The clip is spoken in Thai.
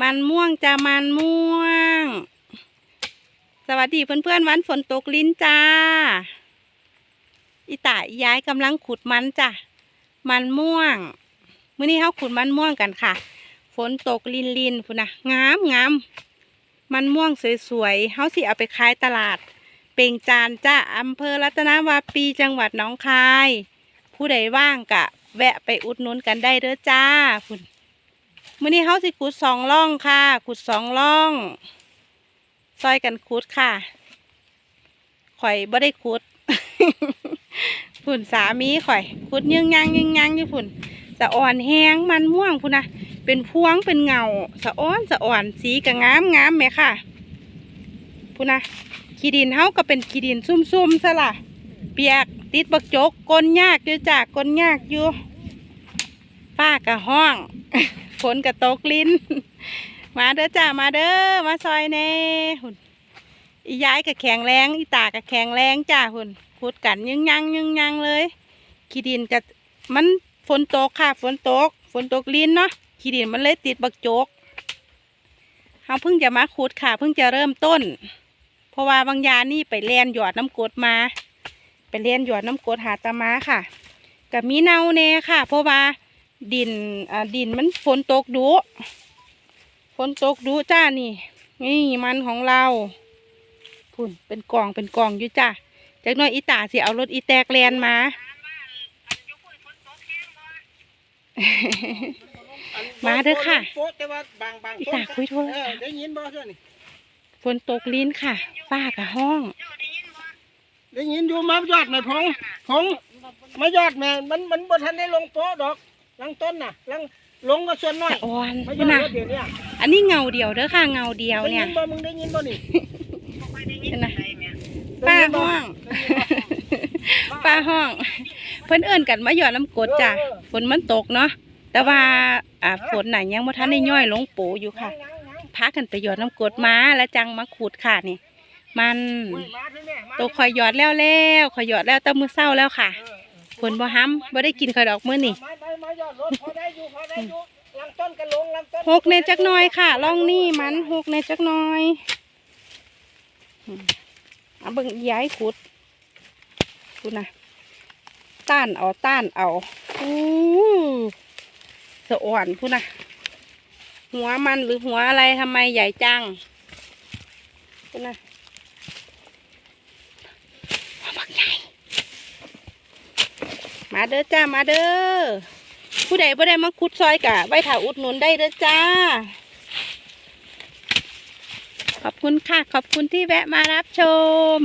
มันม่วงจะมันม่วง สวัสดีเพื่อนๆวันฝนตกลิ้นจ้า อีตาย้ายกำลังขุดมันจ้ะ มันม่วงมื้อนี้เขาขุดมันม่วงกันค่ะ ฝนตกลินลินพุ่นนะงามงามมันม่วงสวยๆเขาสิเอาไปขายตลาด เป่งจานจ้าอำเภอรัตนวาปีจังหวัดหนองคาย ผู้ใดว่างกะ แวะไปอุดหนุนกันได้เด้อจ้าพุ่น มื่อนี้เขาสิขุดสองล่องค่ะ ขุดสองล่อง ซอยกันขุดค่ะ ข่อยบ่ได้ขุดฝุ่นสามีข่อยขุดยังยังยังยังอยู่ฝุ่นสะอ่อนแห้งมันม่วงพุ่นนะเป็นพวงเป็นเงาสะอ้อนสะอ่อนสีก็งามงามแม่ค่ะพุ่นนะขี้ดินเฮาก็เป็นขี้ดินซุ่มๆซะล่ะ เปียกติดบักจกกลนยากอยู่จากลนยากอยู่ป้ากะห้อง ฝนกับตกลิ้น มาเด้อจ้ามาเด้อมาซอยแน่หุ่นอีย้ายกับแข็งแรงอีตากับแข็งแรงจ้าหุ่นขุดกันยังยังยังยังเลยขี้ดินกับมันฝนตกค่ะฝนตก ฝนตกลิ้นเนาะขี้ดินมันเลยติดบักโจกเขาเพิ่งจะมาขุดค่ะ เพิ่งจะเริ่มต้น เพราะว่าบางยานี่ไปเลียนหยอดน้ำกรดมา ไปเลียนหยอดน้ำกรดหาตามาค่ะกับมีเน่าแน่ค่ะ เพราะว่า ดินอ่าดินมันฝนตกดุฝนตกดุจ้านี่ นี่มันของเราพุ่นเป็นกล่องเป็นกล่องอยู่จ้าจากหน้อยอีตาสิเอารถอีแตกแลนมามาเด้อค่ะโป๊แต่ว่าบางบางอีตาคุยโทรศัพท์เออได้ยินบ่เจ้านี่ฝนตกลิ้นค่ะฝ้ากับห้องได้ยินอยู่มายอดแม่พงพงมายอดแม่มันมันบ่ทันได้ลงโป๊ะดอก ลังต้นน่ะลังลงก็ส่วนน้อยสะออนมายพุ่อนดนะรถเดี๋ยวเนี้อันนี้เงาเดียวเด้อค่ะเงาเดียวได้เนี่ยิยนบ่มึงได้ยินบ่นี่เห็นไหมป้าห้องป้าห้อง เพิ่นเอิ้นกันมาหยอดน้ำกรดจ้ะฝนมันตกเนาะแต่ว่าอ่าฝนน่ะยังบ่ทันได้ย่อยลงปูอยู่ค่ะยังยังยังพากันไปหยอดน้ำกรดมาแล้วจังมาขูดค่ะนี่ มันโอ้ยมาเถอะแม่มาตัวคอยหยอดแล้วแล้วคอยหยอดแล้วแตั้มือเศร้าแล้วค่ะเออ ฝนบ่ห้ำบ่ได้กินข้าวดอกมื้อนี่มาไปมายอดรถพอได้อยู่พอได้อยู่ลังต้นกันลงลังต้นหกในจักหน้อยค่ะล่องนี่มันหกในจักหน้อยอืมเอาเบิ่งย้ายขุดขุดนะต้านเอาต้านเอาอู้สะอ่อนพูดนะหัวมันหรือหัวอะไรทำไมใหญ่จังพูดนะหัวบักใหญ่ มาเด้อจ้ามาเด้อผู้ใดผู้ใดมาคุดซอยกะไว้ถ่าอุดหนุนได้เด้อจ้า ขอบคุณค่ะ ขอบคุณที่แวะมารับชม